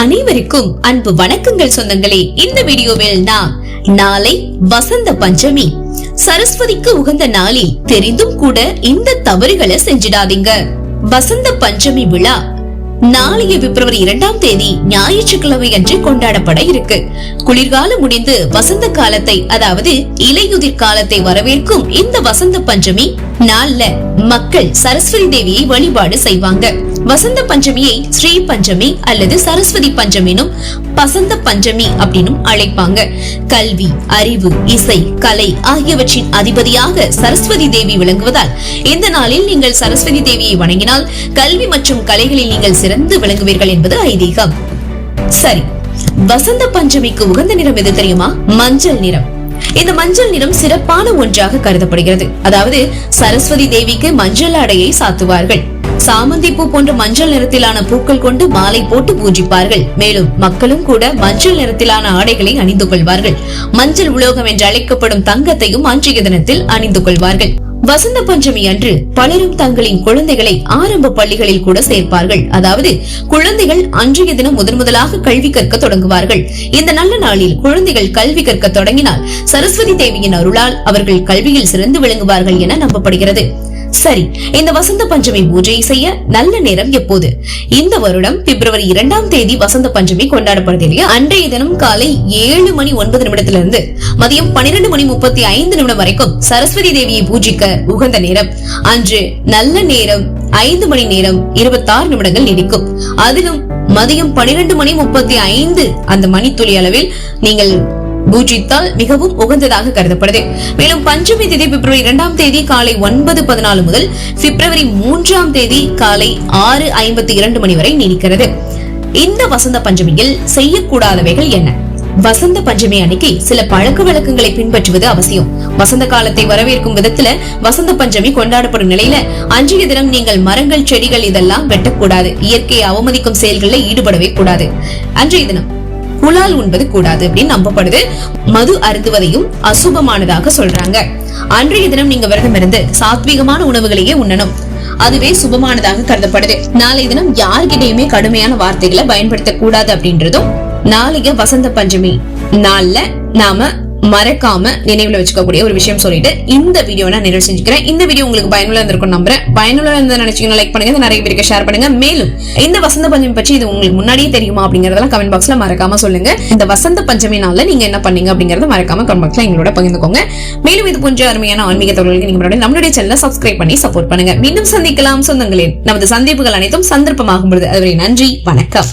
அனைவருக்கும் அன்பு வணக்கங்கள் சொந்தங்களே. இந்த வீடியோவில் நாம் நாளை வசந்த பஞ்சமி. சரஸ்வதிக்கு உகந்த நாளில் தெரிந்தும் கூட இந்த தவறுகளை செஞ்சிடாதீங்க. வசந்த பஞ்சமி விழா நாளைய பிப்ரவரி இரண்டாம் தேதி ஞாயிற்றுக்கிழமை அன்று கொண்டாடப்பட இருக்கு. குளிர்காலம் முடிந்து வசந்த காலத்தை அதாவது இலையுதிர் காலத்தை வரவேற்கும் இந்த வசந்த பஞ்சமி நாள்ல மக்கள் சரஸ்வதி தேவியை வழிபாடு செய்வாங்க. வசந்த பஞ்சமியை ஸ்ரீ பஞ்சமி அல்லது சரஸ்வதி பஞ்சமினும் பசந்த பஞ்சமி அப்படின்னும் அழைப்பாங்க. கல்வி அறிவு இசை கலை ஆகியவற்றின் அதிபதியாக சரஸ்வதி தேவி விளங்குவதால் இந்த நாளில் நீங்கள் சரஸ்வதி தேவியை வணங்கினால் கல்வி மற்றும் கலைகளில் நீங்கள் சிறந்து விளங்குவீர்கள் என்பது ஐதீகம். சரி வசந்த பஞ்சமிக்கு உகந்த நிறம் எது தெரியுமா? மஞ்சள் நிறம். இந்த மஞ்சள் நிறம் சிறப்பான ஒன்றாக கருதப்படுகிறது. அதாவது சரஸ்வதி தேவிக்கு மஞ்சள் அடையை சாத்துவார்கள். சாமந்தி பூ போன்ற மஞ்சள் நிறத்திலான பூக்கள் கொண்டு மாலை போட்டு பூஜிப்பார்கள். மேலும் மக்களும் கூட மஞ்சள் நிறத்திலான ஆடைகளை அணிந்து கொள்வார்கள். மஞ்சள் உலோகம் என்று அழைக்கப்படும் தங்கத்தையும் அன்றைய தினத்தில் அணிந்து கொள்வார்கள். வசந்த பஞ்சமி அன்று பலரும் தங்களின் குழந்தைகளை ஆரம்ப பள்ளிகளில் கூட சேர்ப்பார்கள். அதாவது குழந்தைகள் அன்றைய தினம் முதன் முதலாக கல்வி கற்க தொடங்குவார்கள். இந்த நல்ல நாளில் குழந்தைகள் கல்வி கற்க தொடங்கினால் சரஸ்வதி தேவியின் அருளால் அவர்கள் கல்வியில் சிறந்து விளங்குவார்கள் என நம்பப்படுகிறது. சரி இந்த வசந்த பஞ்சமி பூஜை செய்ய நல்ல நேரம் எப்போது? இந்த வருடம் பிப்ரவரி இரண்டாம் தேதி வசந்த பஞ்சமி கொண்டாடப்படுது இல்லையா? அன்றைய தினம் காலை ஏழு மணி ஒன்பது நிமிடத்திலிருந்து மதியம் பன்னிரண்டு மணி முப்பத்தி ஐந்து நிமிடம் வரைக்கும் சரஸ்வதி தேவியை பூஜிக்க உகந்த நேரம். அன்று நல்ல நேரம் ஐந்து மணி நேரம் இருபத்தாறு நிமிடங்கள் நீடிக்கும். அதிலும் மதியம் பனிரெண்டு மணி முப்பத்தி ஐந்து அந்த மணித்துளி அளவில் நீங்கள் பூஜித்தால் மிகவும் உகந்ததாக கருதப்படுது. மேலும் பஞ்சமி தேதி பிப்ரவரி இரண்டாம் தேதி காலை ஒன்பது பதினாலு முதல் பிப்ரவரி மூன்றாம் தேதி காலை ஆறு ஐம்பத்தி இரண்டு மணி வரை நீடிக்கிறது. இந்த வசந்த பஞ்சமியில் செய்யக்கூடாதவைகள் என்ன? வசந்த பஞ்சமி அன்னைக்கு சில பழக்க வழக்கங்களை பின்பற்றுவது அவசியம். வசந்த காலத்தை வரவேற்கும் விதத்துல வசந்த பஞ்சமி கொண்டாடப்படும் நிலையில அன்றைய தினம் நீங்கள் மரங்கள் செடிகள் இதெல்லாம் வெட்டக்கூடாது. இயற்கையை அவமதிக்கும் செயல்களில் ஈடுபடவே கூடாது. அன்றைய தினம் புலால் உண்பது கூடாது அப்படின்னு நம்பப்படுது. மது அருந்துவதையும் அசுபமானதாக சொல்றாங்க. அன்றைய தினம் நீங்க விரதம் இருந்து சாத்வீகமான உணவுகளையே உண்ணணும். அதுவே சுபமானதாக கருதப்படுது. நாளைய தினம் யார்கிட்டயுமே கடுமையான வார்த்தைகளை பயன்படுத்த கூடாது அப்படின்றதும் நாளைய வசந்த பஞ்சமி நாள்ல நாம மறக்காம நினைவுல வச்சுக்கக்கூடிய ஒரு விஷயம் சொல்லிட்டு இந்த வீடியோ நான் நிறைவு செஞ்சுக்கிறேன். இந்த வீடியோ உங்களுக்கு பயனுள்ள இருந்திருக்கும் நம்புறேன். பயனுள்ள இருந்த நினைச்சீங்கன்னா லைக் பண்ணுங்க. இதை நிறைய பேருக்கு ஷேர் பண்ணுங்க. மேலும் இந்த வசந்த பஞ்சமி பற்றி இது உங்களுக்கு முன்னாடியே தெரியுமா அப்படிங்கறதெல்லாம் கமெண்ட் பாக்ஸ்ல மறக்காம சொல்லுங்க. இந்த வசந்த பஞ்சமி நாள்ல நீங்க என்ன பண்ணீங்க அப்படிங்கறத மறக்காம கமெண்ட் பாக்ஸ்ல எங்களோட பகிர்ந்துக்கோங்க. மேலும் இது போன்ற அருமையான ஆன்மீக தகவல்களுக்கு நீங்க நம்மளுடைய சேனலை சப்ஸ்கிரைப் பண்ணி சப்போர்ட் பண்ணுங்க. மீண்டும் சந்திக்கலாம். சொந்தங்களே நமது சந்திப்புகள் அனைத்தும் சந்தர்ப்பமாகும் பொழுது. அதுவரை நன்றி. வணக்கம்.